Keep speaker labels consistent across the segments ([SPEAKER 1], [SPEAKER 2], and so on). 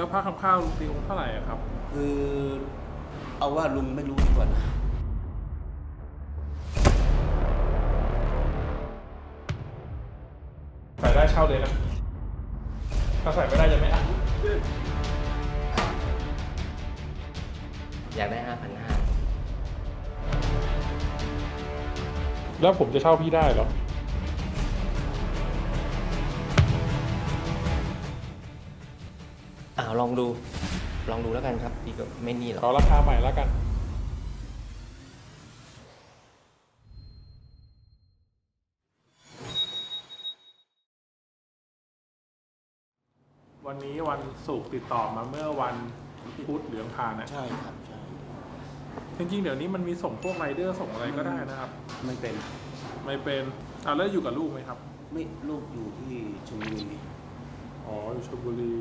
[SPEAKER 1] แล้วพระคำข้าวลุงตีองค์เท่าไหร่อะครับ
[SPEAKER 2] คือเอาว่าลุงไม่รู้ดีกว่านะ
[SPEAKER 1] ใส่ได้เช่าเลยนะถ้าใส่ไม่ได้จะไม่อะ
[SPEAKER 3] อยากได้ห้าพันห้า
[SPEAKER 1] แล้วผมจะเช่าพี่ได้เหรอ
[SPEAKER 3] อ้าวลองดู ลองดูแล้วกันครับพี่ก็ไม่นี่หรอก
[SPEAKER 1] ขอราคาใหม่แล้วกัน วันนี้วันศุกร์ติดต่อมาเมื่อวันพุธเหลืองพานนะ
[SPEAKER 2] ใช่ครับใช่
[SPEAKER 1] จริงๆเดี๋ยวนี้มันมีส่งพวกไรเดอร์ส่งอะไรก็ได้นะครับ
[SPEAKER 2] ไม่เป็น
[SPEAKER 1] ไม่เป็นอ่าแล้วอยู่กับลูกไหมครับ
[SPEAKER 2] ไม่ลูกอยู่ที่ชลบุรี
[SPEAKER 1] อ๋ออยู่ชลบุรี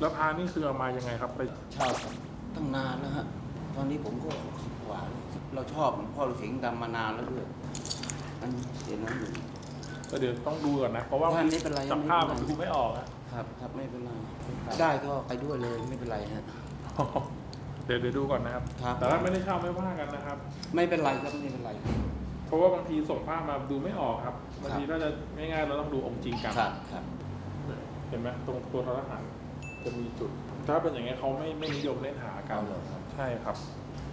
[SPEAKER 1] แล้วพานี่คือเอามายังไงครับไป
[SPEAKER 2] ชอบตั้งนานแล้วฮะ ตอนนี้ผมก็หกสิบกว่าแล้วเราชอบหลวงพ่อฤาษีดำมานานแล้วด้วยอันเดี๋ยวนั้นอยู่
[SPEAKER 1] ก็เดี๋ยวต้องดูก่อนนะ เพราะว่า
[SPEAKER 2] ไม่เป็นไร
[SPEAKER 1] จับ
[SPEAKER 2] ไม่เป็นไร
[SPEAKER 1] ภาพมันดูไม่ออกนะ
[SPEAKER 2] ครับครับไม่เป็นไรได้ก็ไปด้วยเลยไม่เป็นไรฮะ
[SPEAKER 1] เดี๋ยวเดี๋ยวดูก่อนนะครับ
[SPEAKER 2] ครับ
[SPEAKER 1] แต่ถ้าไม่ได้เช่าไม่ว่ากันนะครับ
[SPEAKER 2] ไม่เป็นไรครับไม่เป็นไร
[SPEAKER 1] เพราะว่าบางทีส่งภาพมาดูไม่ออกครับ บางที
[SPEAKER 2] ครับ
[SPEAKER 1] ถ้าจะง่ายๆเราต้องดูองค์จริงกัน
[SPEAKER 2] ครับครับ
[SPEAKER 1] เห็นไหมตรงตัวทรหัสจะมีจุด ถ้าเป็นอย่างเงี้ยเขาไม่ไม่นิยมเล่นหากัน
[SPEAKER 2] เอาเหรอครับ
[SPEAKER 1] ใช่ครับ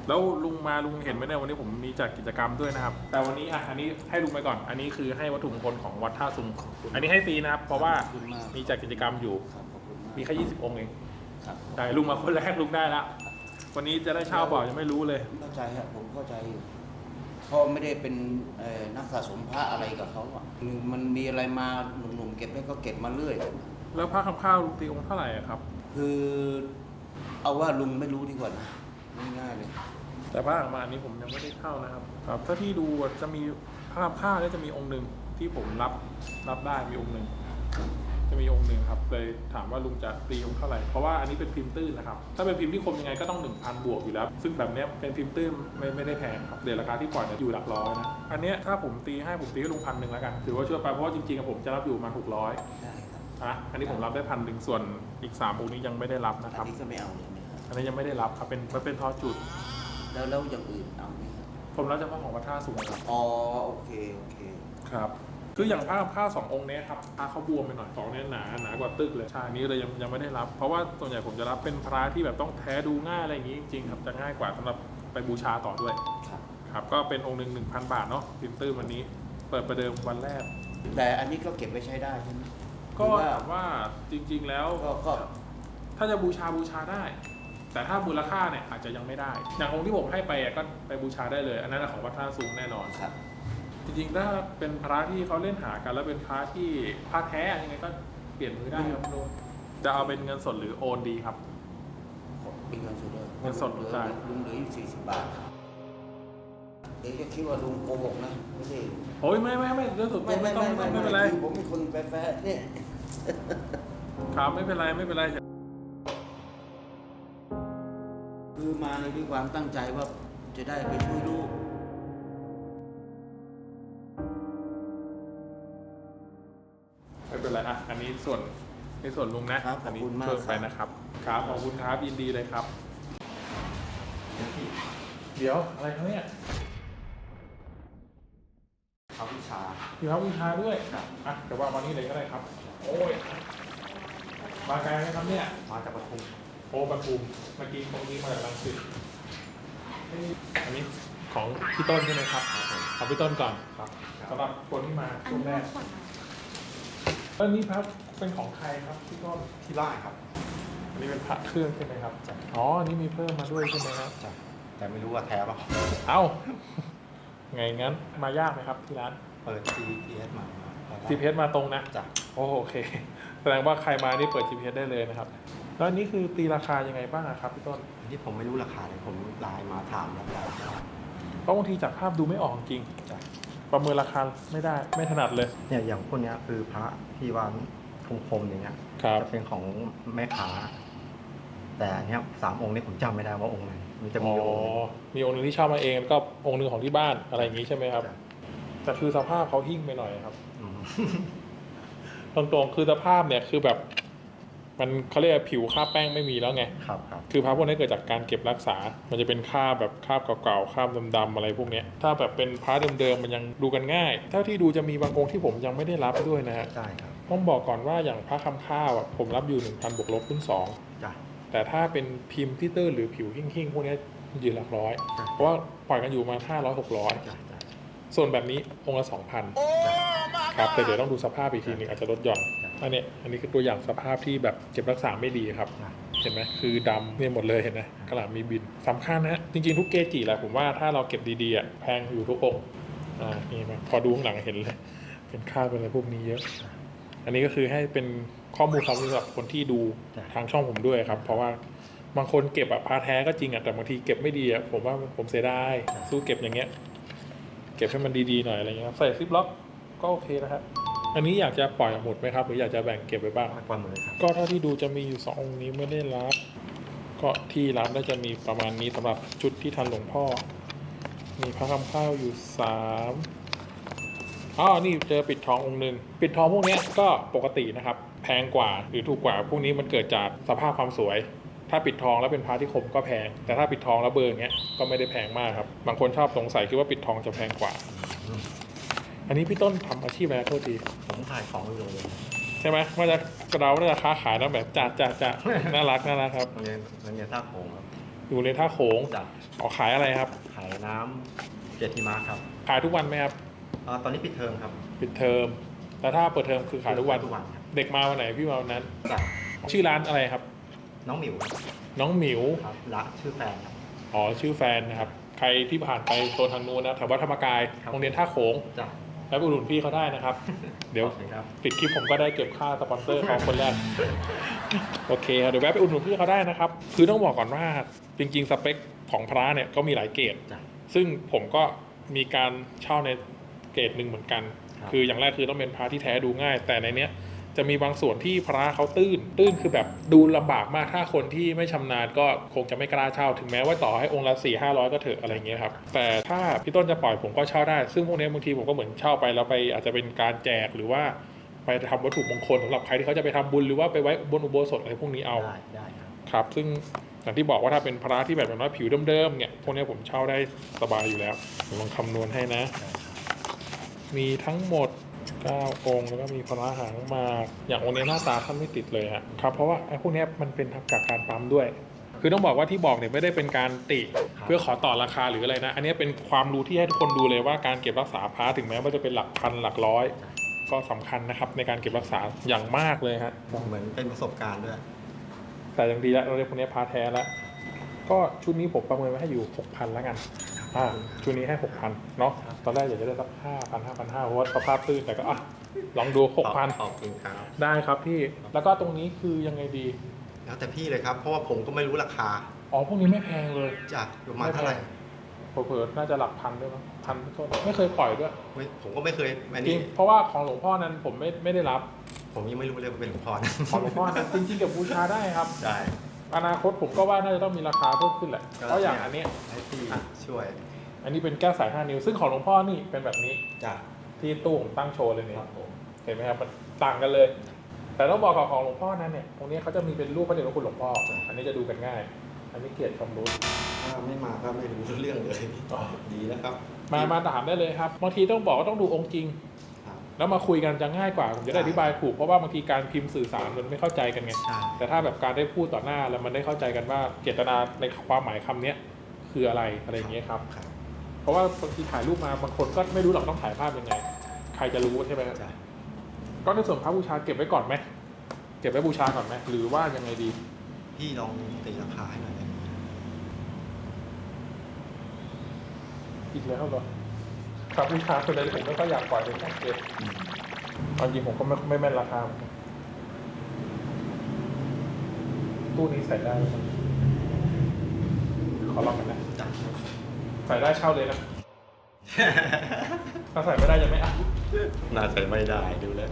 [SPEAKER 1] แล้วลุงมาลุงเห็นไหมเนี่ยวันนี้ผมมีจัดกิจกรรมด้วยนะครับ แต่วันนี้อะอันนี้ให้ลุงไปก่อน อันนี้คือให้วัตถุมงคลของวัดท่าซุงอันนี้ให้ฟรีนะครับ เพราะว่า
[SPEAKER 2] ขอบคุณมาก
[SPEAKER 1] มีจัดกิจกรรมอยู่
[SPEAKER 2] ครับขอบคุณมาก
[SPEAKER 1] มีแค่20 องค์เอง
[SPEAKER 2] ครับ
[SPEAKER 1] ได้ลุงมาคนแรกลุงได้ละวันนี้จะได้เช่าเปล่ายังไม่รู้เลย
[SPEAKER 2] เข้าใจฮะผมเข้าใจอยู่เพราะไม่ได้เป็นเอ่อนักสะสมพระอะไรกับเขาอะมันมีอะไรมาหนุ่มๆเก็บได้ก็เก็บมาเรื่อย
[SPEAKER 1] แล้วพระคำข้าวลุงตีองค์เท่าไหร่อะครับ
[SPEAKER 2] คือเอาว่าลุงไม่รู้ดีกว่านะง่ายๆเลย
[SPEAKER 1] แต่พระอ่างมาอันนี้ผมยังไม่ได้เข้านะครับ ครับถ้าที่ดูอะจะมีพระคำข้าวเนี่ยจะมีองค์หนึ่งที่ผมรับรับได้มีองค์หนึ่งจะมีองค์หนึ่งครับเลยถามว่าลุงจะตีองค์เท่าไหร่เพราะว่าอันนี้เป็นพิมพ์ตื้นนะครับถ้าเป็นพิมพ์ที่คมยังไงก็ต้องหนึ่งพันบวกอยู่แล้ว ซึ่งแบบเนี้ยเป็นพิมพ์ตื้นไม่ไม่ได้แพงครับเดี๋ยวราคาที่ปล่อยเนี่ยอยู่หลักร้อยนะอันเนี้ยถ้าผมตีให้ผมตีให้ลุงพันหนึ่งแล้วกันถือว่าช่วยไปเพราะว่าจริงๆอะผมจะรับอยู่มาหกร้อย
[SPEAKER 2] ได้ ครับ
[SPEAKER 1] อะอันนี้ผมรับได้พันหนึ่งส่วนอีกสามองค์นี้ยังไม่ได้รับนะค
[SPEAKER 2] อั
[SPEAKER 1] รั
[SPEAKER 2] น
[SPEAKER 1] บ
[SPEAKER 2] นี้ก็ไม่เอาเลยนะครับ
[SPEAKER 1] อันนี้ยังไม่ได้รับครับเป็นมันเป็นทอจุด
[SPEAKER 2] แล้วแล้วอย่างอื่นเอาไหมครับ
[SPEAKER 1] ผมรับเฉพาะของวัดท่าสูงครับ
[SPEAKER 2] อ๋อโอเคโอเค
[SPEAKER 1] ครับ คืออย่างผ้าผ้าสององค์เนี้ยครับผ้าเขาบวมไปหน่อยสองเนี้ยหนาหนากว่าตึกเลยใช่อันนี้เลยยังยังไม่ได้รับ เพราะว่าส่วนใหญ่ผมจะรับเป็นพระที่แบบต้องแท้ดูง่ายอะไรอย่างงี้จริงๆครับจะง่ายกว่าสำหรับไปบูชาต่อด้วย
[SPEAKER 2] ครับ
[SPEAKER 1] ครับก็เป็นองค์หนึ่งหนึ่งพันบาทเนาะพิมพ์ตื้อวันนี้ เปิดประเดิมวันแรก
[SPEAKER 2] แต่อันนี้ก็เก็บไว้ใช้ได้ใช่ไหม
[SPEAKER 1] ก็
[SPEAKER 2] หรือว่า
[SPEAKER 1] ถามว่าจริง ๆ แล้ว
[SPEAKER 2] ก็ก็
[SPEAKER 1] ถ้าจะบูชาบูชาได้ แต่ถ้ามูลค่าเนี่ยอาจจะยังไม่ได้ อย่างองค์ที่ผมให้ไปอะก็ไปบูชาได้เลย อันนั้นนะของวัดท่าสูงแน่นอน
[SPEAKER 2] ครับ
[SPEAKER 1] จริงๆถ้าเป็นพระที่เขาเล่นหากันแล้วเป็นพระที่พระแท้ยังไงก็เปลี่ยนมือได้ครับลุงจะเอาเป็นเงินสดหรือโอนดีครับ
[SPEAKER 2] เป็นเงินสดเลย
[SPEAKER 1] เงินสด
[SPEAKER 2] เหลือ
[SPEAKER 1] ใช่
[SPEAKER 2] ลุงเหลืออยู่สี่สิบบาท เดี๋ยวจะคิดว่าลุงโกหกนะไม่ใช่
[SPEAKER 1] โอ้ยไม่ไม่ไม่เรื่องส่วนตัวไม่ต้องไม่ไม่เป็นไร
[SPEAKER 2] คือผมเป็นคนแฟร์ๆเนี่ย
[SPEAKER 1] ครับไม่เป็นไรไม่เป็นไร
[SPEAKER 2] คือมาในด้วยความตั้งใจว่าจะได้ไปช่วยลูก
[SPEAKER 1] ไม่เป็นไรอะอันนี้ส่วนในส่วนลุงนะครับ
[SPEAKER 2] ขอบ
[SPEAKER 1] อันนี้
[SPEAKER 2] คุณมาก
[SPEAKER 1] ช่วยไปนะครับครับขอบคุณครับยินดีเลยครับ เดี๋ยวอะไรครับเนี่ย
[SPEAKER 3] เขาวิชา
[SPEAKER 1] มีพระบูชาด้วยอะเดี๋ยววางวันนี้เลยก็ได้ครับ โอ้ย มาไกลไหมครับเนี่ย
[SPEAKER 3] มาจากปทุม
[SPEAKER 1] โอ้ปทุมเมื่อกี้ตรงนี้มาจากรังสิตอันนี้ของพี่ต้นใช่ไหมครับของพี่ต้นก่อนครับสำหรับคนที่มาช่วงแรกแล้วนี่ครับเป็นของใครครับพี่ต้น
[SPEAKER 3] ที่ไร่ครับ
[SPEAKER 1] อันนี้เป็นพระเครื่องใช่ไหมครับอ๋ออันนี้มีเพิ่มมาด้วยใช่ไหมครับ
[SPEAKER 3] แต่ไม่รู้ว่าแท้ป่ะ
[SPEAKER 1] เอ้า ไงงั้นมายากไหมครับที่ร้าน
[SPEAKER 3] เปิด GPS มา
[SPEAKER 1] GPS มาตรงนะ
[SPEAKER 3] จ้ะ
[SPEAKER 1] โอ้โอเค แสดงว่าใครมานี่เปิด GPS ได้เลยนะครับ แล้วอันนี้คือตีราคายังไงบ้างอะครับพี่ต้น
[SPEAKER 3] อันที่ผมไม่รู้ราคาเลยผมไลน์มาถามราคาได้
[SPEAKER 1] เพราะบางทีจากภาพดูไม่ออกจริง
[SPEAKER 3] จ้ะ
[SPEAKER 1] ประเมินราคาไม่ได้ไม่ถนัดเลย
[SPEAKER 3] เนี่ยอย่างพวกเนี้ยคือพระที่วางคมๆอย่างเงี้ย
[SPEAKER 1] ครับ
[SPEAKER 3] จะเป็นของแม่ค้า แต่อันเนี้ยสามองค์นี้ผมจำไม่ได้ว่าองค์ไหนมันจะมี
[SPEAKER 1] อ๋อ
[SPEAKER 3] องค์
[SPEAKER 1] มีองค์หนึ่งที่เช่ามาเองแล้วก็องค์หนึ่งของที่บ้านอะไรอย่างนี้ใช่ไหมครับ
[SPEAKER 3] จ้ะ
[SPEAKER 1] แต่คือสภาพเขาหิ้งไปหน่อยครับ
[SPEAKER 3] อืม
[SPEAKER 1] ตรงๆคือสภาพเนี่ยคือแบบ มันเขาเรียกว่าผิวคราบแป้งไม่มีแล้วไง
[SPEAKER 3] ครับครับ
[SPEAKER 1] คือพระพวกนี้เกิดจากการเก็บรักษา มันจะเป็นคราบแบบคราบเก่าๆคราบดำๆอะไรพวกเนี้ยถ้าแบบเป็นพระเดิมๆมันยังดูกันง่าย เท่าที่ดูจะมีบางองค์ที่ผมยังไม่ได้รับด้วยนะฮะ
[SPEAKER 3] ได้ครับ
[SPEAKER 1] ต้องบอกก่อนว่าอย่างพระคำข้าวอะผมรับอยู่1,000บวกลบคูณสอง
[SPEAKER 3] จ้ะ
[SPEAKER 1] แต่ถ้าเป็นพิมพ์ที่ตื้นหรือผิวหิ่งๆพวกเนี้ยยืนหลักร้อย
[SPEAKER 3] ครับ
[SPEAKER 1] เพราะว่าปล่อยกันอยู่มา500 600
[SPEAKER 3] จ้ะจ้ะ
[SPEAKER 1] ส่วนแบบนี้องค์ละ2,000ครับแต่เดี๋ยวต้องดูสภาพอีกทีหนึงอาจจะลดหย่อนอันเนี้ยอันนี้คือตัวอย่างสภาพที่แบบเก็บรักษาไม่ดีครับ
[SPEAKER 3] จ้ะ
[SPEAKER 1] เห็นไหมคือดำเนี่ยหมดเลยเห็นไหมกระหล่ำมีบินสำคัญนะจริงๆทุกเกจิแหละผมว่าถ้าเราเก็บดีๆอะแพงอยู่ทุกองค์อ่านี่ไหมพอดูข้างหลังเห็นเลย เป็นค่าเป็นอะไรพวกนี้เยอะ อันนี้ก็คือให้เป็น ข้อมูลความรู้สำหรับคนที่ดู
[SPEAKER 3] จ้ะ
[SPEAKER 1] ทางช่องผมด้วยครับ เพราะว่าบางคนเก็บอะพาแท้ก็จริงอะแต่บางทีเก็บไม่ดีอะผมว่าผมเสียดายสู้เก็บอย่างเงี้ย เก็บให้มันดีๆหน่อยอะไรเงี้ยครับใส่ซิปล็อกก็โอเคนะครับอันนี้อยากจะปล่อยหมดไหมครับ หรืออยากจะแบ่งเก็บไว้บ้าง
[SPEAKER 3] มากกว่ามือครับ
[SPEAKER 1] ก็เท่าที่ดูจะมีอยู่สององค์นี้ไม่ได้รับก็ที่รับน่าจะมีประมาณนี้สำหรับชุดที่ทันหลวงพ่อ มีพระคำข้าวอยู่สามอ๋อนี่เจอปิดทององค์หนึ่งปิดทองพวกเนี้ยก็ปกตินะครับ แพงกว่าหรือถูกกว่าพวกนี้มันเกิดจากสภาพความสวย ถ้าปิดทองแล้วเป็นพระที่คมก็แพง แต่ถ้าปิดทองแล้วเบอร์อย่างเงี้ยก็ไม่ได้แพงมากครับ บางคนชอบสงสัยคิดว่าปิดทองจะแพงกว่า อันนี้พี่ต้นทำอาชีพอะไรนะโทษที
[SPEAKER 3] ผมขายของอยู่โรงเรียน
[SPEAKER 1] ใช่ไหมว่าจะกระเราน่าจะค้าขายนะแบบจ่าจ่าจ่าน่ารักน่ารักครับ
[SPEAKER 3] โรงเรียนโรงเรียนท่าโขงครับ
[SPEAKER 1] อยู่ในท่าโขง
[SPEAKER 3] จ้ะ
[SPEAKER 1] ออกขายอะไรครับ
[SPEAKER 3] ขายน้ำเจติมาครับ
[SPEAKER 1] ขายทุกวันไหมครับ
[SPEAKER 3] อ่าตอนนี้ปิดเทอมครับ
[SPEAKER 1] ปิดเทอมแล้วถ้าเปิดเทอมคือขายทุกวัน
[SPEAKER 3] ทุกวันครับ
[SPEAKER 1] เด็กมาวันไหนพี่มาวันนั้น
[SPEAKER 3] จ้ะ
[SPEAKER 1] ชื่อร้านอะไรครับ
[SPEAKER 3] น้องหมิวครับ
[SPEAKER 1] น้องหมิว
[SPEAKER 3] ครับละชื่อแฟนครับ
[SPEAKER 1] อ๋อชื่อแฟนนะครับ ใครที่ผ่านไปโซนทางนู้นนะแถววัดธรรมกาย
[SPEAKER 3] ครับ
[SPEAKER 1] โรงเรียนท่าโขง
[SPEAKER 3] จ้ะ
[SPEAKER 1] แล้วไปอุดหนุนพี่เขาได้นะครับ เดี๋ยว
[SPEAKER 3] โอเคครับ
[SPEAKER 1] ปิดคลิปผมก็ได้เก็บค่าสปอนเซอร์เขาคนแรก โอเคครับเดี๋ยวแวะไปอุดหนุนพี่เขาได้นะครับ คือต้องบอกก่อนว่าจริง ๆ สเปคของพระเนี่ยก็มีหลายเกรด
[SPEAKER 3] จ้ะ
[SPEAKER 1] ซึ่งผมก็มีการเช่าในเกรดหนึ่งเหมือนกัน
[SPEAKER 3] ครับ
[SPEAKER 1] คืออย่างแรกคือต้องเป็นพระที่แท้ดูง่าย แต่ในเนี้ย จะมีบางส่วนที่พระเขาตื้น ตื้นคือแบบดูลำบากมากถ้าคนที่ไม่ชำนาญก็คงจะไม่กล้าเช่า ถึงแม้ว่าต่อให้องค์ละสี่ห้าร้อยก็เถอะอะไรเงี้ยครับ แต่ถ้าพี่ต้นจะปล่อยผมก็เช่าได้ ซึ่งพวกเนี้ยบางทีผมก็เหมือนเช่าไปแล้วไปอาจจะเป็นการแจกหรือว่าไปทำวัตถุมงคลสำหรับใครที่เขาจะไปทำบุญหรือว่าไปไว้บนอุโบสถอะไรพวกนี้เอา
[SPEAKER 3] ได้ได้ครับ
[SPEAKER 1] ครับซึ่งอย่างที่บอกว่าถ้าเป็นพระที่แบบว่าผิวเดิมๆเนี่ยพวกนี้ผมเช่าได้สบายอยู่แล้วผมลองคำนวณให้นะ
[SPEAKER 3] ได้ครับ
[SPEAKER 1] มีทั้งหมด 9องค์แล้วก็มีพระหางมากอย่างองค์นี้หน้าตาท่านไม่ติดเลยฮะครับเพราะว่าไอ้พวกเนี้ยมันเป็นทำจากการปั๊มด้วย คือต้องบอกว่าที่บอกเนี่ยไม่ได้เป็นการติเพื่อขอต่อราคาหรืออะไรนะ อันนี้เป็นความรู้ที่ให้ทุกคนดูเลยว่าการเก็บรักษาพระถึงแม้ว่าจะเป็นหลักพันหลักร้อย ก็สำคัญนะครับในการเก็บรักษาอย่างมากเลยฮะ
[SPEAKER 3] เหมือนเป็นประสบการณ์ด้วย
[SPEAKER 1] แต่อย่างดีแล้วเราเรียกพวกนี้พาแท้แล้วก็ชุดนี้ผมประเมินไว้ให้อยู่6,000แล้วกัน อ่าชุดนี้ให้6,000เนาะตอนแรกอยากจะได้สัก5,000 5,500เพราะว่าสภาพตื้นแต่ก็อะลองดู
[SPEAKER 3] ขอบ
[SPEAKER 1] 6,000
[SPEAKER 3] ขอบคุณครับ
[SPEAKER 1] ได้ครับพี่แล้วก็ตรงนี้คือยังไงดี
[SPEAKER 3] แล้วแต่พี่เลยครับ เพราะว่าผมก็ไม่รู้ราคา
[SPEAKER 1] อ๋อ พวกนี้ไม่แพงเลย
[SPEAKER 3] จ้ะประมาณเท่าไหร่
[SPEAKER 1] เผลอๆน่าจะหลักพันด้วยมั้งพันโทษไม่เคยปล่อยด้วย
[SPEAKER 3] ไม่ผมก็ไม่เคยอัน
[SPEAKER 1] จริ
[SPEAKER 3] นี้
[SPEAKER 1] งเพราะว่าของหลวงพ่อนั้นผมไม่ไม่ได้รับ
[SPEAKER 3] ผมยังไม่รู้เลยว่าเป็นหลวงพ่อนะ
[SPEAKER 1] ของหลวงพ่อนั้นจริงๆเก็บบูชาได้ครับ
[SPEAKER 3] ได้
[SPEAKER 1] อนาคตผมก็ว่าน่าจะต้องมีราคาเพิ่มขึ้นแหละ เพราะอย่างอันเนี้ย
[SPEAKER 3] ให้พี่ช่วย
[SPEAKER 1] อันนี้เป็นแก้วสาย 5 นิ้ว ซึ่งของหลวงพ่อนี่เป็นแบบนี้
[SPEAKER 3] จ้ะ
[SPEAKER 1] ที่ตู้ผมตั้งโชว์เลยเนี่ย
[SPEAKER 3] ครับผม
[SPEAKER 1] เห็นไหมครับมันต่างกันเลย แต่ต้องบอกกับของหลวงพ่อนั้นเนี่ยตรงนี้เขาจะมีเป็นรูปพระเดชพระคุณหลวงพ่อ อันนี้จะดูกันง่าย อันนี้เกียรติชมรู้
[SPEAKER 3] ถ้าไม่มาก็ไม่รู้เรื่องเลย
[SPEAKER 1] อ๋อ
[SPEAKER 3] ดีแล้วครับ
[SPEAKER 1] มามาถามได้เลยครับบางทีต้องบอกว่าต้องดูองค์จริง
[SPEAKER 3] ครับ
[SPEAKER 1] แล้วมาคุยกันจะง่ายกว่าผมจะได้อธิบายถูกเพราะว่าบางทีการพิมพ์สื่อสารมันไม่เข้าใจกันไง
[SPEAKER 3] ใช่
[SPEAKER 1] แต่ถ้าแบบการได้พูดต่อหน้าแล้วมันได้เข้าใจกันว่าเจตนาในความหมายคำเนี้ยคืออะไรอะไรอย่างเงี้ยครับ
[SPEAKER 3] ครับ
[SPEAKER 1] เพราะว่าบางทีถ่ายรูปมาบางคนก็ไม่รู้หรอกต้องถ่ายภาพยังไง ใครจะรู้ใช่ไหมครับ
[SPEAKER 3] จ้ะ
[SPEAKER 1] ก็ในส่วนพระบูชาเก็บไว้ก่อนไหมเก็บไว้บูชาก่อนไหมหรือว่ายังไงดี
[SPEAKER 3] พี่ลองตีราคาให้หน่อยได้ไหม
[SPEAKER 1] อีกแล้วเหรอ พระบูชาคนใดที่ผมไม่ค่อยอยากปล่อยเป็นของเก็บเอาจริงผมก็ไม่ไม่แม่นราคาเหมือนกันตู้นี้ใส่ได้ไหมขอลองกันนะ
[SPEAKER 3] จ้ะ
[SPEAKER 1] ใส่ได้เช่าเลยนะถ้าใส่ไม่ได้จะไม่อ่าน
[SPEAKER 3] น่าจะไม่ได้ดูแล้ว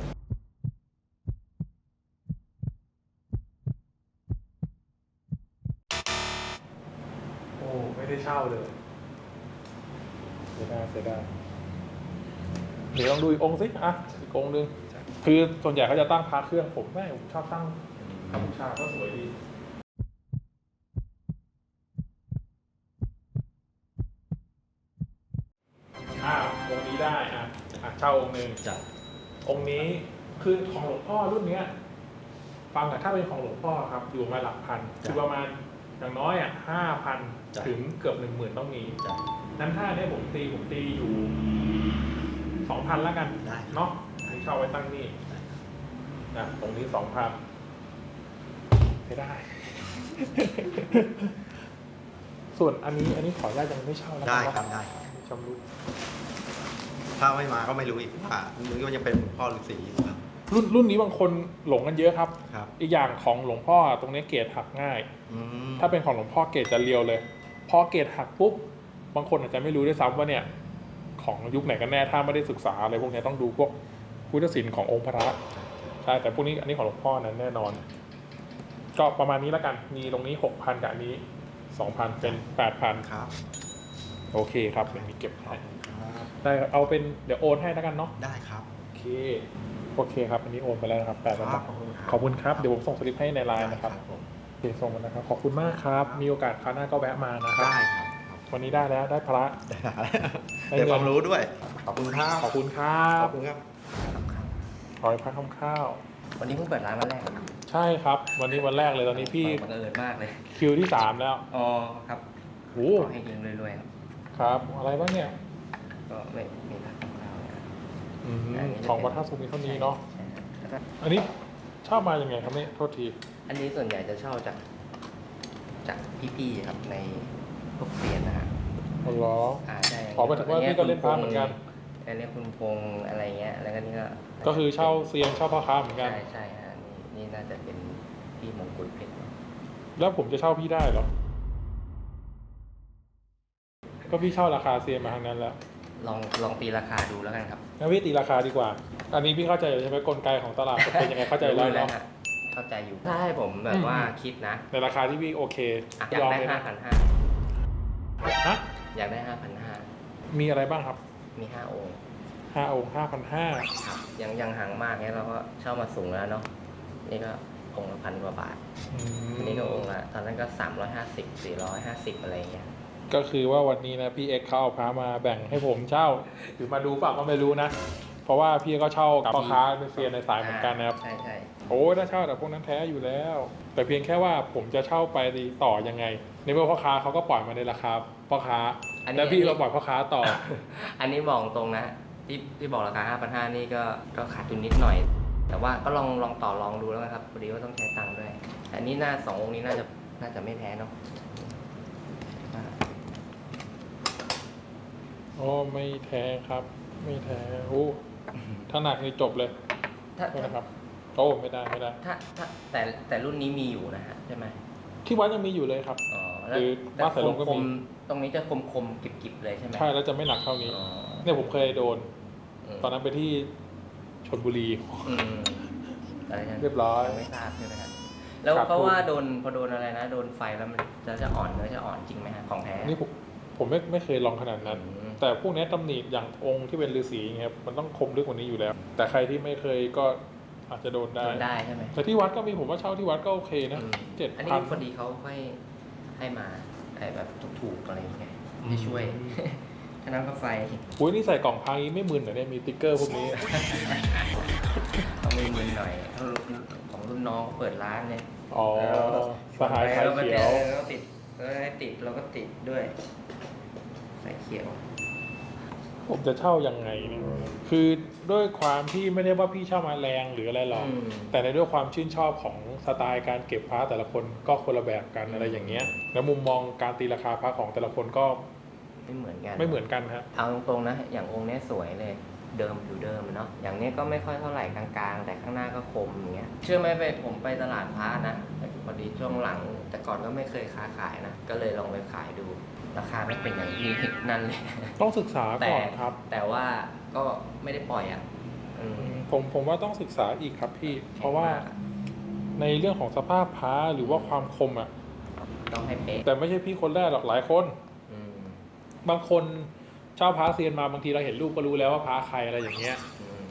[SPEAKER 1] โอ้ไม่ได้เช่าเลยเสียดายเสียดาย เดี๋ยวลองดูอีกองค์สิอะอีกองค์หนึ่งคือส่วนใหญ่เขาจะตั้งพาเครื่องผมไม่ผมชอบตั้งกัมพูชาก็สวยดีอ่าองค์นี้ได้อะอะเช่าองค์หนึ่ง
[SPEAKER 3] จ้ะ
[SPEAKER 1] องค์นี้คือของหลวงพ่อรุ่นเนี้ย ฟังแต่ถ้าเป็นของหลวงพ่อครับ อยู่ประมาณหลักพันคือประมาณอย่างน้อยอะห้าพันถึงเกือบหนึ่งหมื่นต้องมี
[SPEAKER 3] จ้ะ
[SPEAKER 1] นั้นถ้าได้ผมตีผมตีอยู่ สองพันแล้วกัน
[SPEAKER 3] ได้
[SPEAKER 1] เนาะอันนี้เช่าไว้ตั้งนี่นะตรงนี้สองพันไม่ได้ ส่วนอันนี้อันนี้ขออนุญาตยังไม่เช่าแล้วกัน
[SPEAKER 3] ได้
[SPEAKER 1] เนาะ
[SPEAKER 3] ครับได้ครับ
[SPEAKER 1] ชำรุด
[SPEAKER 3] ถ้าไม่มาก็ไม่รู้อีกว่านึกว่ายังเป็นพ่อฤาษีอยู่ครับ
[SPEAKER 1] รุ่นรุ่นนี้บางคนหลงกันเยอะครับ
[SPEAKER 3] ครับ
[SPEAKER 1] อีกอย่างของหลวงพ่อตรงนี้เกรดหักง่าย
[SPEAKER 3] อืม
[SPEAKER 1] ถ้าเป็นของหลวงพ่อเกรดจะเรียวเลย พอเกรดหักปุ๊บบางคนอาจจะไม่รู้ด้วยซ้ำว่าเนี่ย ของยุคไหนกันแน่ถ้าไม่ได้ศึกษาอะไรพวกเนี้ยต้องดูพวกพุทธศิลป์ขององค์พระใช่แต่พวกนี้อันนี้ของหลวงพ่อนั้นแน่นอน ก็ประมาณนี้แล้วกัน มีตรงนี้หกพันกับอันนี้สองพันเป็นแปดพัน
[SPEAKER 3] ครับ
[SPEAKER 1] โอเคครับเดี๋ยวมีเก็บ
[SPEAKER 3] ขอ
[SPEAKER 1] ให้
[SPEAKER 3] บคุณครับ
[SPEAKER 1] ได้ครับเอาเป็นเดี๋ยวโอนให้แล้วกันเนาะ
[SPEAKER 3] ได้ครับ
[SPEAKER 1] โอเคโอเคครับอันนี้โอนไปแล้วนะครับแปดพัน
[SPEAKER 3] ครับ
[SPEAKER 1] บาทขอบคุณครับเดี๋ยวผมส่งสลิปให้ในไลน์นะครับ
[SPEAKER 3] ได้ผม
[SPEAKER 1] โอเคส่งมานะครับขอบคุณมากครับ มีโอกาสคราวหน้าก็แวะมานะครับ
[SPEAKER 3] ได้ครับ
[SPEAKER 1] วันนี้ได้แล้วได้พระ
[SPEAKER 3] ได้
[SPEAKER 1] ได้
[SPEAKER 3] ได้
[SPEAKER 1] เงิน
[SPEAKER 3] ความรู้ด้วย ขอบคุณครับ
[SPEAKER 1] ขอบคุณครับ
[SPEAKER 3] ขอบคุณครับ
[SPEAKER 1] ขอให้พักคำข้าว
[SPEAKER 4] วันนี้เพิ่งเปิดร้านวันแรกครับ
[SPEAKER 1] ใช่ครับ วันนี้วันแรกเลยตอนนี้พี่
[SPEAKER 4] บังเอิญมากเลย
[SPEAKER 1] คิวที่สามแล้ว
[SPEAKER 4] อ๋อครับ
[SPEAKER 1] โอ้
[SPEAKER 4] ขอให้ยิงรวยๆครับ
[SPEAKER 1] ครับ อะไรบ้างเนี่ย
[SPEAKER 4] ก็ไม่มีผักของเราเนี่ยครับ
[SPEAKER 1] อืม
[SPEAKER 4] อันนี้จะ
[SPEAKER 1] ของ
[SPEAKER 4] ป็
[SPEAKER 1] วัดท่าสุมีเท่านี้เนาะ
[SPEAKER 4] ใช่ครับแล้วก็
[SPEAKER 1] อันนี้เช่ามายังไงครับเนี่ยโทษที
[SPEAKER 4] อันนี้ส่วนใหญ่จะเช่าจากจากพี่ๆครับใน พวกเรียนนะฮะ
[SPEAKER 1] อ๋อเหรอ
[SPEAKER 4] อ่าใช่
[SPEAKER 1] ขอหมายถึงว่าพี่ก็เล่นพระเหมือนกัน
[SPEAKER 4] อันนี้คุณพงษ์อะไรเงี้ยแล้วก็นี่ก็
[SPEAKER 1] ก็คือเช่าเซียนเช่าพ่อค้าเหมือนกัน
[SPEAKER 4] ใช่ใช่ฮะนี่นี่น่าจะเป็นพี่มงกุฎเพชร
[SPEAKER 1] แล้วผมจะเช่าพี่ได้เหรอ ก็พี่เช่าราคาเซียนมาทางนั้นแล้ว
[SPEAKER 4] ลองลองตีราคาดูแล้วกันครับ
[SPEAKER 1] งั้นพี่ตีราคาดีกว่า อันนี้พี่เข้าใจอยู่ใช่ไหมกลไกของตลาดมันเป็นยังไงเข้าใจแล้ว
[SPEAKER 4] รู้
[SPEAKER 1] เนาะ
[SPEAKER 4] ฮะเข้าใจอยู่ถ้าให้ผมแบบว่า
[SPEAKER 1] อืม
[SPEAKER 4] คิดนะ
[SPEAKER 1] ในราคาที่พี่โอเค
[SPEAKER 4] อะอยาก
[SPEAKER 1] ยอม
[SPEAKER 4] ได้
[SPEAKER 1] เลย
[SPEAKER 4] ห้า
[SPEAKER 1] นะ
[SPEAKER 4] พันห้า
[SPEAKER 1] ฮะ
[SPEAKER 4] อยากได้ห้าพันห้า
[SPEAKER 1] มีอะไรบ้างครับ
[SPEAKER 4] มีห้าองค์
[SPEAKER 1] ห้าองค์ห้าพันห้า
[SPEAKER 4] ครับยังยังห่างมากเนี้ยเราก็เช่ามาสูงแล้วเนาะนี่ก็องค์ละพันกว่าบาทอันนี้ก็องค์ละตอนนั้นก็สามร้อยห้าสิบสี่ร้อยห้าสิบอะไรเงี้ย
[SPEAKER 1] ก็คือว่าวันนี้นะพี่เอ็กซ์เขาเอาพามาแบ่งให้ผมเช่า หรือมาดูเปล่าก็ไม่รู้นะ เพราะว่าพี่ก็เช่ากับพ่อค้าเป็นเซียนในสายเหมือนกันนะครับ
[SPEAKER 4] ใช่ใช่
[SPEAKER 1] โอ้ยถ้าเช่าแต่พวกนั้นแท้อยู่แล้ว แต่เพียงแค่ว่าผมจะเช่าไปต่อยังไงในเมื่อพ่อค้าเขาก็ปล่อยมาในราคาพ่อค้าแล้วพี่ก็ปล่อยพ่อค้าต่อ
[SPEAKER 4] อันนี้บอกตรงนะที่ที่บอกราคาห้าพันห้านี่ก็ก็ขาดทุนนิดหน่อย แต่ว่าก็ลองลองต่อรองดูแล้วนะครับพอดีว่าต้องใช้ตังค์ด้วย อันนี้น่าสององค์นี้น่าจะน่าจะไม่แพ้เนาะอ่า
[SPEAKER 1] โอ้ไม่แท้ครับ ไม่แท้โอ้ถ้าหนักนี่จบเลย
[SPEAKER 4] ถ้า
[SPEAKER 1] โทษนะครับโอ้ไม่ได้ไม่ได้
[SPEAKER 4] ถ้าถ้าแต่แต่รุ่นนี้มีอยู่นะฮะใช่ไหม
[SPEAKER 1] ที่วัดยังมีอยู่เลยครับ
[SPEAKER 4] อ๋อ
[SPEAKER 1] หรือ
[SPEAKER 4] แล้ว
[SPEAKER 1] บ้านสายลมก็มี
[SPEAKER 4] คๆตรงนี้จะคมคมๆกิบกิบๆเลยใช่ไหม
[SPEAKER 1] ใช่แล้วจะไม่หนักเท่านี้
[SPEAKER 4] อ๋อ
[SPEAKER 1] เนี่ยผมเคยโดน
[SPEAKER 4] ม
[SPEAKER 1] ตอนนั้นไปที่ชนบุรี
[SPEAKER 4] อืมอะไรนะ
[SPEAKER 1] เรียบร้อย
[SPEAKER 4] งไม่ทราบใช่ไหมครับแล้ว
[SPEAKER 1] ครับ
[SPEAKER 4] เพราะว่าโดนพอโดนอะไรนะ โดนไฟแล้วมันจะจะอ่อนเนื้อจะอ่อนจริงไหมฮะของแท้
[SPEAKER 1] นี่ผมผมไม่ไม่เคยลองขนาดนั้น
[SPEAKER 4] อืม
[SPEAKER 1] แต่พวกเนี้ยตำหนิอย่างองค์ที่เป็นฤาษีอย่างเงี้ยครับมันต้องคมลึกกว่านี้อยู่แล้ว แต่ใครที่ไม่เคยก็อาจจะโดนได้
[SPEAKER 4] โดนได้ใช่ไหม
[SPEAKER 1] แต่ที่วัดก็มีผมว่าเช่าที่วัดก็โอเคนะ
[SPEAKER 4] อืม
[SPEAKER 1] เจ็ด
[SPEAKER 4] อันนี้
[SPEAKER 1] พัน
[SPEAKER 4] พอดีเขาค่อย ให้มาไอ้แบบถูกๆอะไรอย่างเงี้ย
[SPEAKER 1] อืม
[SPEAKER 4] ให้ช่วยฉะนั้นก็ไฟ
[SPEAKER 1] อุ้ยนี่ใส่กล่องพังนี้ไม่มึนเหรอเนี่ยมีติ๊กเกอร์พวกนี้
[SPEAKER 4] ต้องมีมือหน่อยถ้าของรุ่นน้องเปิดร้านเนี่ย
[SPEAKER 1] อ๋อสหายสายเขียว
[SPEAKER 4] เราติดเราให้ติดเราก็ติดด้วยสายเขียว
[SPEAKER 1] ผมจะเช่ายังไงเนี่ยคือด้วยความที่ไม่ได้ว่าพี่เช่ามาแรงหรืออะไรหรอก
[SPEAKER 4] อืม
[SPEAKER 1] แต่ในด้วยความชื่นชอบของสไตล์การเก็บพระแต่ละคนก็คนละแบบกันอะไรอย่างเงี้ยแล้วมุมมองการตีราคาพระของแต่ละคนก็
[SPEAKER 4] ไม่เหมือนกัน
[SPEAKER 1] ไม่เหมือนกันฮะ
[SPEAKER 4] เอาตรงๆนะ อย่างองค์เนี้ยสวยเลย เดิมอยู่เดิมเนาะ อย่างเนี้ยก็ไม่ค่อยเท่าไหร่กลางๆ แต่ข้างหน้าก็คมอย่างเงี้ย เชื่อไหมไปผมไปตลาดพระนะแต่พอดีช่วงหลัง แต่ก่อนก็ไม่เคยค้าขายนะ ก็เลยลองไปขายดู ราคาไม่เป็นอย่างที่นั่นเลย
[SPEAKER 1] ต้องศึกษา
[SPEAKER 4] แต่
[SPEAKER 1] ก่อนครับ
[SPEAKER 4] แต่ว่าก็ไม่ได้ปล่อยอะอืม
[SPEAKER 1] ผมผมว่าต้องศึกษาอีกครับพี่ เพราะว่าในเรื่องของสภาพพระหรือว่าความคมอะ
[SPEAKER 4] ต้องให้เป๊ะ
[SPEAKER 1] แต่ไม่ใช่พี่คนแรกหรอกหลายคน
[SPEAKER 4] อืม
[SPEAKER 1] บางคนเช่าพระเซียนมาบางทีเราเห็นรูปก็รู้แล้วว่าพระใครอะไรอย่างเงี้ย
[SPEAKER 4] อืม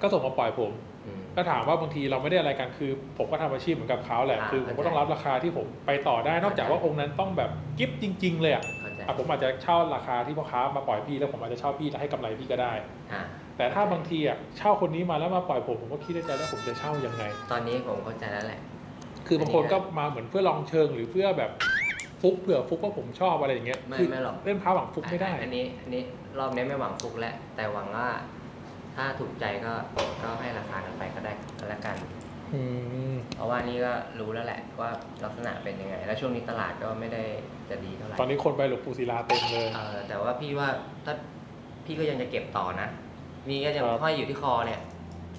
[SPEAKER 1] ก็ส่งมาปล่อยผม
[SPEAKER 4] อืม
[SPEAKER 1] ก็ถามว่าบางทีเราไม่ได้อะไรกันคือ ผมก็ทำอาชีพเหมือนกับเขาแหละ
[SPEAKER 4] อ่า
[SPEAKER 1] คือผมก็ต้องรับราคาที่ผมไปต่อได้นอกจากว่าองค์นั้นต้องแบบกิฟจริง ๆ เลยอะ
[SPEAKER 4] เข้าใจ
[SPEAKER 1] อะผมอาจจะเช่าราคาที่พ่อค้ามาปล่อยพี่แล้วผมอาจจะเช่าพี่แล้วให้กำไรพี่ก็ได้
[SPEAKER 4] อ่า
[SPEAKER 1] แต่ถ้าบางทีอะเช่าคนนี้มาแล้วมาปล่อยผมผมก็คิดในใจแล้วผมจะเช่ายังไง
[SPEAKER 4] ตอนนี้ผมเข้าใจแล้วแหละ
[SPEAKER 1] คือบางคนก็มาเหมือนเพื่อลองเชิงหรือเพื่อแบบฟุกเผื่อฟุกว่าผมชอบอะไรอย่างเงี้ย
[SPEAKER 4] ไม่
[SPEAKER 1] คื
[SPEAKER 4] ไม่หรอก
[SPEAKER 1] เล่นพระหวังฟุกไม่ได้
[SPEAKER 4] อันนี้อันนี้รอบนี้ไม่หวังฟุกแล้วแต่หวังว่า ถ้าถูกใจก็ก็ให้ราคากันไปก็ได้ก็แล้วกัน
[SPEAKER 1] อืม
[SPEAKER 4] เพราะว่านี่ก็รู้แล้วแหละว่าลักษณะเป็นยังไง แล้วช่วงนี้ตลาดก็ไม่ได้จะดีเท่าไหร่
[SPEAKER 1] ตอนนี้คนไปหลวงปู่ศิลาเต็มเลย
[SPEAKER 4] เออแต่ว่าพี่ว่าถ้าพี่ก็ยังจะเก็บต่อนะนี่ก็ยัง
[SPEAKER 1] ครับ
[SPEAKER 4] ห้อยอยู่ที่คอเนี่ย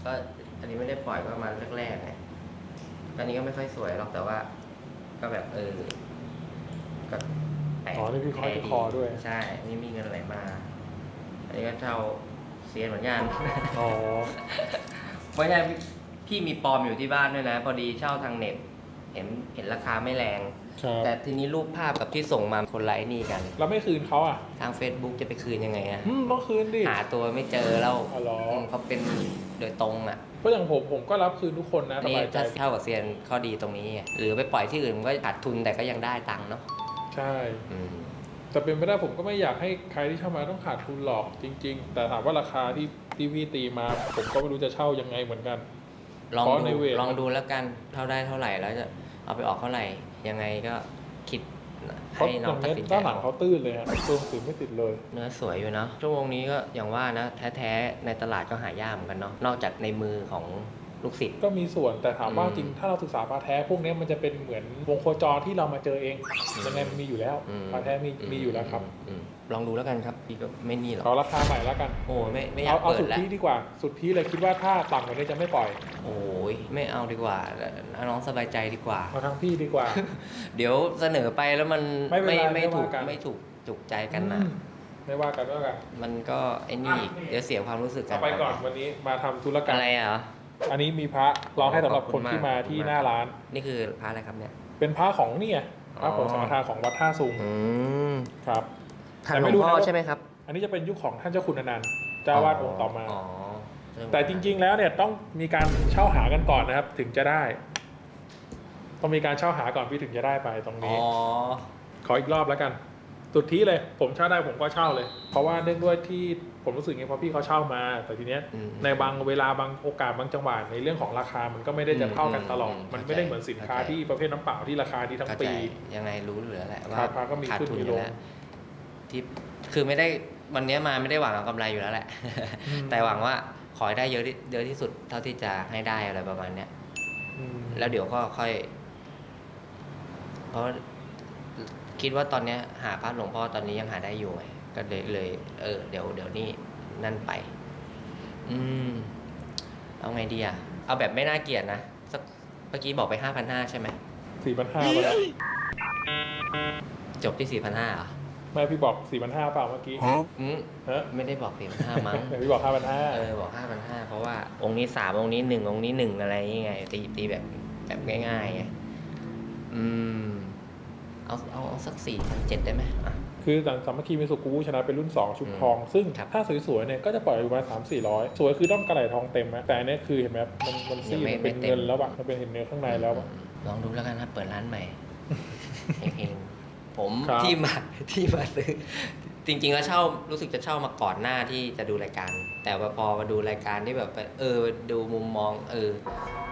[SPEAKER 4] ก็อันนี้ไม่ได้ปล่อยก็ประมาณแรกๆไงอันนี้ก็ไม่ค่อยสวยหรอกแต่ว่า ก็แบบเออก็แปลก
[SPEAKER 1] อ๋อนี่พี่ห้อยที่คอด้วย
[SPEAKER 4] ใช่นี่มีเงินอะไรมา อันนี้ก็เช่าเซียนเหมือนกัน
[SPEAKER 1] อ๋อ
[SPEAKER 4] ไม่ใช่ พี่พี่มีปลอมอยู่ที่บ้านด้วยนะ พอดีเช่าทางเน็ต เห็นเห็นราคาไม่แรง
[SPEAKER 1] ครับ
[SPEAKER 4] แต่ทีนี้รูปภาพกับที่ส่งมาคนไลน์นี่กัน
[SPEAKER 1] เราไม่คืนเขาอะ
[SPEAKER 4] ทาง Facebook จะไปคืนยังไงอะ
[SPEAKER 1] อืมต้องคืนดิ
[SPEAKER 4] หาตัวไม่เจอแล้ว
[SPEAKER 1] อ๋อเหรอ
[SPEAKER 4] มเขาเป็นโดยตรงอะ
[SPEAKER 1] เพราะอย่างผมผมก็รับคืนทุกคนนะส
[SPEAKER 4] นี่
[SPEAKER 1] บายใจ
[SPEAKER 4] ถ้าเท่ากับเซียนข้อดีตรงนี้ไงหรือไปปล่อยที่อื่นมันก็ขาดทุนแต่ก็ยังได้ตังค์เนาะ
[SPEAKER 1] ใช่
[SPEAKER 4] อืม
[SPEAKER 1] แต่เป็นไม่ได้ผมก็ไม่อยากให้ใครที่เช่ามาต้องขาดทุนหรอกจริง ๆ แต่ถามว่าราคาที่ที่พี่ตีมา ผมก็ไม่รู้จะเช่ายังไงเหมือนกัน
[SPEAKER 4] ลอง
[SPEAKER 1] เพราะใน
[SPEAKER 4] ดู
[SPEAKER 1] เวท
[SPEAKER 4] ลองดูแล้วกันเท่าได้เท่าไหร่แล้วจะเอาไปออกเท่าไหร่ ยังไงก็คิด
[SPEAKER 1] เพราะ
[SPEAKER 4] ให้
[SPEAKER 1] อ
[SPEAKER 4] น้อง
[SPEAKER 1] ย่าง
[SPEAKER 4] ตัด
[SPEAKER 1] เนี้ย
[SPEAKER 4] สินใจ
[SPEAKER 1] ด้านหลัง
[SPEAKER 4] เอา
[SPEAKER 1] เขาตื้นเลยฮะตัวหนังสือไม่ติดเลย
[SPEAKER 4] เนื้อสวยอยู่เนอะชั่วโมงนี้ก็อย่างว่านะ แท้ๆในตลาดก็หายากเหมือนกันเนาะนอกจากในมือของลูกศิษย์
[SPEAKER 1] ก็มีส่วนแต่ถามว่า
[SPEAKER 4] อืม
[SPEAKER 1] จริงถ้าเราศึกษาพระแท้ พวกเนี้ยมันจะเป็นเหมือนวงโคจรที่เรามาเจอเอง
[SPEAKER 4] อืม
[SPEAKER 1] ยังไงมันมีอยู่แล้ว
[SPEAKER 4] อืม
[SPEAKER 1] พระแท้มีมีอยู่แล้วครับ
[SPEAKER 4] อืม ลองดูแล้วกันครับพี่ก็ไม่นี่หรอก
[SPEAKER 1] ขอราคาใหม่แล้วกัน
[SPEAKER 4] โอ้ไม่ไม่อยา
[SPEAKER 1] เอา
[SPEAKER 4] ก
[SPEAKER 1] เอา
[SPEAKER 4] เปิ
[SPEAKER 1] สุ
[SPEAKER 4] ด
[SPEAKER 1] ด
[SPEAKER 4] แล้ว
[SPEAKER 1] ที่ดีกว่า สุดที่เลยคิดว่าถ้าต่ำกว่านี้จะไม่ปล่อย
[SPEAKER 4] โอ้ยไม่เอาดีกว่าเอาน้องสบายใจดีกว่า
[SPEAKER 1] มาทางพี่ดีกว่า
[SPEAKER 4] เดี๋ยวเสนอไปแล้วมัน
[SPEAKER 1] ไม่เป็นไร
[SPEAKER 4] ไม่
[SPEAKER 1] ไม่
[SPEAKER 4] ถู
[SPEAKER 1] ว่ากกัน
[SPEAKER 4] ไม่ถูกจุกใจกันนะ
[SPEAKER 1] อืมไม่ว่ากันไม่ว่ากัน
[SPEAKER 4] มันก็ไอ้นี่อีกเดี๋ยวเสียความรู้สึกกั
[SPEAKER 1] เอา
[SPEAKER 4] น
[SPEAKER 1] ไปก่อนวันนี้มาทำธุรกรรม
[SPEAKER 4] อะไรอะ
[SPEAKER 1] อันนี้มีพระร้องให้สำหรับ
[SPEAKER 4] ขอบ
[SPEAKER 1] ค
[SPEAKER 4] คุ
[SPEAKER 1] น
[SPEAKER 4] ณ
[SPEAKER 1] ที่
[SPEAKER 4] มาก
[SPEAKER 1] มา
[SPEAKER 4] ขอบคุณ
[SPEAKER 1] ที่
[SPEAKER 4] มาก
[SPEAKER 1] หน้าร้าน
[SPEAKER 4] นี่คือพระอะไรครับเนี่ย
[SPEAKER 1] เป็นพระของเนี่ยพระของ
[SPEAKER 4] อ๋อ
[SPEAKER 1] สังฆทานของวัดท่าซุง
[SPEAKER 4] อืม
[SPEAKER 1] ครับ
[SPEAKER 4] ท่าน
[SPEAKER 1] แต่
[SPEAKER 4] หล
[SPEAKER 1] ไม่
[SPEAKER 4] วง
[SPEAKER 1] รู้
[SPEAKER 4] พ่
[SPEAKER 1] นะ
[SPEAKER 4] อ
[SPEAKER 1] ว่า
[SPEAKER 4] ใช่ไหมครับ
[SPEAKER 1] อันนี้จะเป็นยุคของท่านเจ้าคุณอนันต์เจ้าวาดองค์ต่อมา
[SPEAKER 4] อ๋อ
[SPEAKER 1] แต่จริง ๆ แล้วเนี่ยต้องมีการเช่าหากันก่อนนะครับ ถึงจะได้ ต้องมีการเช่าหาก่อนพี่ถึงจะได้ไปตรง
[SPEAKER 4] อ๋อ
[SPEAKER 1] นี้ขออีกรอบแล้วกัน สุดที่เลย ผมเช่าได้ผมก็เช่าเลย เพราะว่าเนื่องด้วยที่ผมรู้สึกอย่างนี้เพราะพี่เขาเช่ามา แต่ทีเนี้ย
[SPEAKER 4] อืม
[SPEAKER 1] ในบางเวลาบางโอกาสบางจังหวะในเรื่องของราคามันก็ไม่ได้จะเท่ากันตลอด
[SPEAKER 4] อืม
[SPEAKER 1] มันไม่ได้เหมือนสินค้า
[SPEAKER 4] เข้าใจ
[SPEAKER 1] ที่ประเภทน้ำเปล่าที่ราคาที่ทั้ง
[SPEAKER 4] เข้าใจ
[SPEAKER 1] ปี
[SPEAKER 4] ยังไงรู้เหลือแหละ
[SPEAKER 1] ครั
[SPEAKER 4] ว่า
[SPEAKER 1] บพระก็มี
[SPEAKER 4] ขาด
[SPEAKER 1] ขึ้น
[SPEAKER 4] ทุน
[SPEAKER 1] มี
[SPEAKER 4] อ
[SPEAKER 1] ล
[SPEAKER 4] ยู่
[SPEAKER 1] ง
[SPEAKER 4] แล้ว ที่คือไม่ได้วันนี้มาไม่ได้หวังเอากำไรอยู่แล้วแหละ
[SPEAKER 1] อืม
[SPEAKER 4] แต่หวังว่าขอให้ได้เยอะที่เยอะที่สุดเท่าที่จะให้ได้อะไรประมาณเนี้ย
[SPEAKER 1] อืม
[SPEAKER 4] แล้วเดี๋ยวก็ค่อย เพราะคิดว่าตอนเนี้ย หาพระหลวงพ่อตอนนี้ยังหาได้อยู่ไงก็เลยเลย เออ เดี๋ยวเดี๋ยวนี่นั่นไป อืม เอาไงดีอะ เอาแบบไม่น่าเกลียดนะสักเมื่อกี้บอกไปห้าพันห้าใช่ไหม
[SPEAKER 1] สี่พันห้าไปแล้ว
[SPEAKER 4] จบที่สี่พันห้าอ่ะ
[SPEAKER 1] แม่พี่บอกสี่พันห้าเปล่าเมื่อกี้
[SPEAKER 4] อืม
[SPEAKER 1] ฮะ
[SPEAKER 4] ไม่ได้บอกสี่พันห้ามั้ง
[SPEAKER 1] แต่พี่บอกห้าพันห้า
[SPEAKER 4] เออบอกห้าพันห้าเพราะว่าองค์นี้สามองค์นี้หนึ่งองค์นี้หนึ่งอะไรอย่างเงี้ยตีตีแบบแบบง่ายๆไงอืมเอาเอาเอาสักสี่พันเจ็ดได้ไหมอะ
[SPEAKER 1] คือหลังสามัคคีมีสุกูชนะเป็นรุ่น 2 ชุด
[SPEAKER 4] อืม
[SPEAKER 1] ทอง ซึ่ง
[SPEAKER 4] ครับ
[SPEAKER 1] ถ้าสวยๆเนี่ยก็จะปล่อยอยู่ประมาณสามสี่ร้อยสวยคือต้องกระไหลทองเต็มนะแต่อันเนี้ยคือเห็นไหมมันมันซีดมันเป็นเงินแล้วอะมันเป็นเห็นเนื้อข้างในแล้วอะ
[SPEAKER 4] อืมลองดูแล้วกันนะเปิดร้านใหม่เฮงๆ ผม
[SPEAKER 1] ครับ
[SPEAKER 4] ที่มาที่มาซื้อจริง ๆ แล้วเช่ารู้สึกจะเช่ามาก่อนหน้าที่จะดูรายการ แต่ว่าพอมาดูรายการที่แบบไปเออดูมุมมอง เออ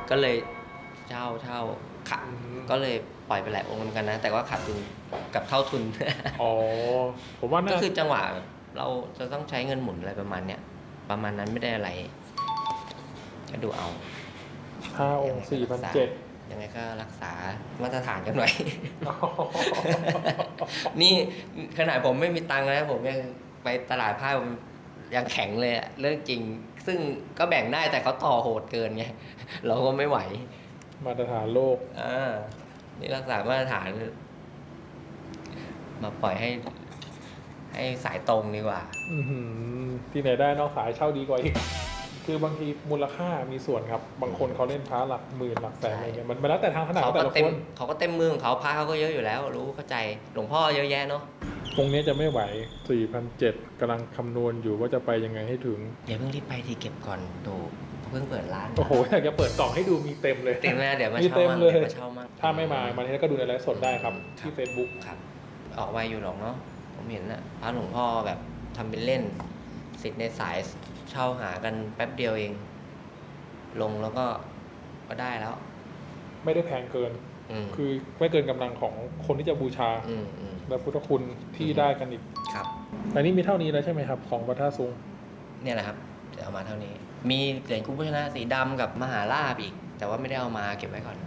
[SPEAKER 4] ก็เลยเช่าเช่าขาดก็เลยปล่อยไปหลายองค์เหมือนกันนะ แต่ว่าขาดทุนกับเท่าทุน
[SPEAKER 1] อ๋อ ผมว่า
[SPEAKER 4] ก็
[SPEAKER 1] น่า
[SPEAKER 4] คือจังหวะเราจะต้องใช้เงินหมุนอะไรประมาณเนี้ยประมาณนั้นไม่ได้อะไรก็ดูเอา
[SPEAKER 1] ห้าองค์สี่พันเจ็ด
[SPEAKER 4] ยังไงก็รักษามาตรฐานกันหน่อยนี่ขนาดผมไม่มีตังค์นะผมยังไปตลาดผ้าผมยังแข็งเลยอะเรื่องจริง ซึ่งก็แบ่งได้แต่เขาต่อโหดเกินไงเราก็ไม่ไหว
[SPEAKER 1] มาตรฐานโลก
[SPEAKER 4] อ่านี่รักษามาตรฐาน มาปล่อยให้ ให้สายตรงดีกว่า
[SPEAKER 1] อื้อหือที่ไหนได้นอกสายเช่าดีกว่าอีก คือบางทีมูลค่ามีส่วนครับ บางคนเขาเล่นพระหลักหมื่นหลักแสนอะไรเงี้ยมันมันแล้วแต่ทางขนาด
[SPEAKER 4] เขา
[SPEAKER 1] แต่
[SPEAKER 4] ก็
[SPEAKER 1] ละ
[SPEAKER 4] เต็
[SPEAKER 1] ค
[SPEAKER 4] ม
[SPEAKER 1] น
[SPEAKER 4] เขาก็เต็มมือของเขาพระเขาก็เยอะอยู่แล้ว รู้เข้าใจหลวงพ่อเยอะแยะเนาะ
[SPEAKER 1] ตรงนี้จะไม่ไหวสี่พันเจ็ดกำลังคำนวณอยู่ว่าจะไปยังไงให้ถึง
[SPEAKER 4] อย่าเพิ่งรีบไปทีเก็บก่อนโดเพิ่งเปิดร้าน
[SPEAKER 1] โอ้โหอยากจะเปิดกล่องให้ดูมีเต็มเลย
[SPEAKER 4] เต็มเลยเดี๋ยวมา
[SPEAKER 1] มี
[SPEAKER 4] เช่า
[SPEAKER 1] เต็ม
[SPEAKER 4] มั่ง
[SPEAKER 1] เลย
[SPEAKER 4] เดี๋ยวมาเช่ามั่ง
[SPEAKER 1] ถ้าไม่มามันก็ดูในไลฟ์สดได้ครับที่ Facebook
[SPEAKER 4] ครับ ออกไวอยู่หรอกเนาะผมเห็นนะพระหลวงพ่อแบบทำเป็นเล่นสิทธิ์ในสาย เช่าหากันแป๊บเดียวเอง ลงแล้วก็ก็ได้แล้ว
[SPEAKER 1] ไม่ได้แพงเกิน
[SPEAKER 4] อืม
[SPEAKER 1] คือไม่เกินกำลังของคนที่จะบูชา
[SPEAKER 4] อืมอืม
[SPEAKER 1] และพุทธคุณที่ได้กันอีก
[SPEAKER 4] ครับ
[SPEAKER 1] อันนี้มีเท่านี้แล้วใช่ไหมครับ ของวัดท่าซุง
[SPEAKER 4] เนี่ยแหละครับจะเอามาเท่านี้ มีเหรียญกุ้งพุชนะสีดำกับมหาลาบอีก แต่ว่าไม่ได้เอามาเก็บไว้ก่อน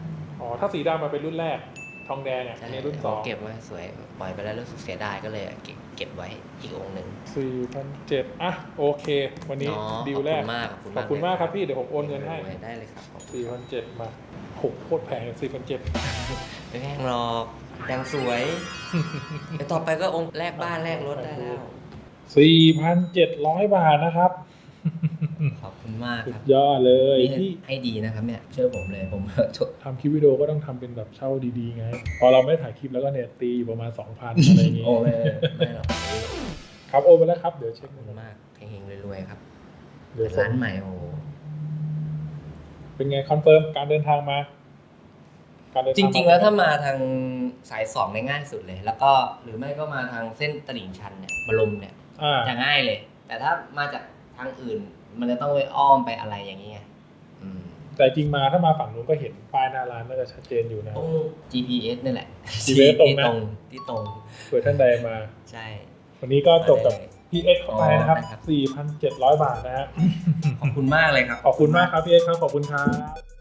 [SPEAKER 1] อ๋อถ้าสีดำมาเป็นรุ่นแรก ทองแดงเนี่ยอันนี้รุ่นสอง
[SPEAKER 4] เก็บไว้สวยปล่อยไปแล้วรู้สึกเสียดายก็เลยเก็บเก็บไว้อีกองค์หนึ่ง
[SPEAKER 1] สี่พันเจ็ดอะโอเค วันนี้
[SPEAKER 4] เนาะ
[SPEAKER 1] ดีลแรก
[SPEAKER 4] ขอบคุณมาก
[SPEAKER 1] ขอบคุณมากครับพี่เดี๋ยวผมโอนเงินให้
[SPEAKER 4] ได้เลยครับขอบคุณ
[SPEAKER 1] สี่พันเจ็ดมาโหโคตรแพงสี่พันเจ็ด
[SPEAKER 4] ไม่แพงหรอกยังสวยเดี๋ยวต่อไปก็องค์แลกบ้านแลกรถได้แล้ว
[SPEAKER 1] สี่พันเจ็ดร้อยบาทนะครับ
[SPEAKER 4] ขอบ คุณมาก
[SPEAKER 1] สุ
[SPEAKER 4] ค
[SPEAKER 1] ด
[SPEAKER 4] รับ
[SPEAKER 1] ยอดเลย
[SPEAKER 4] นี่
[SPEAKER 1] ที่
[SPEAKER 4] ให้ดีนะครับเนี่ยเชื่อผมเลยผม
[SPEAKER 1] ทำคลิปวิดีโอก็ต้องทำเป็นแบบเช่าดีๆไง พอเราไม่ถ่ายคลิปแล้วก็เนี่ยตีอยู่ประมาณสองพันอะไรอย่างงี้
[SPEAKER 4] โอ้ไม่ไม่หรอก
[SPEAKER 1] ครับโอนไปแล้วครับ เดี๋ยวเช็ค
[SPEAKER 4] ขอบคุณมากเฮงๆรวยๆครับ
[SPEAKER 1] เดี๋ยว
[SPEAKER 4] เป็น
[SPEAKER 1] ส่
[SPEAKER 4] ร้างนใหม่โอ้โห
[SPEAKER 1] เป็นไงคอนเฟิร์มการเดินทางมา การเดิน
[SPEAKER 4] จ
[SPEAKER 1] ทาง
[SPEAKER 4] ริง ๆ แล้วถ้ามาทางสายสองเนี่ยง่ายสุดเลย แล้วก็หรือไม่ก็มาทางเส้นตลิ่งชันเนี่ยบรมเนี่ย
[SPEAKER 1] อ่า
[SPEAKER 4] จะง่ายเลย แต่ถ้ามาจากทางอื่น มันจะต้องไปอ้อมไปอะไรอย่างเงี้ยอืม
[SPEAKER 1] แต่จริงมาถ้ามาฝั่งนู้นก็เห็นป้ายหน้าร้านน่าจะชัดเจนอยู่นะ
[SPEAKER 4] ตรง GPS นี่แหละ
[SPEAKER 1] GPS ตรงนะ
[SPEAKER 4] ที่ตรงที่ตรง
[SPEAKER 1] เผื่อท่านใดมา
[SPEAKER 4] ใช่
[SPEAKER 1] วันนี้ก็จบกับ
[SPEAKER 4] ได้เลย
[SPEAKER 1] PX เข้าไปนะครับ
[SPEAKER 4] อ๋อได้ครับ
[SPEAKER 1] 4,700 บาทนะฮะ
[SPEAKER 4] ขอบคุณมากเลยครับ
[SPEAKER 1] ขอบคุณมากครับ PX ครับ ขอบคุณครับ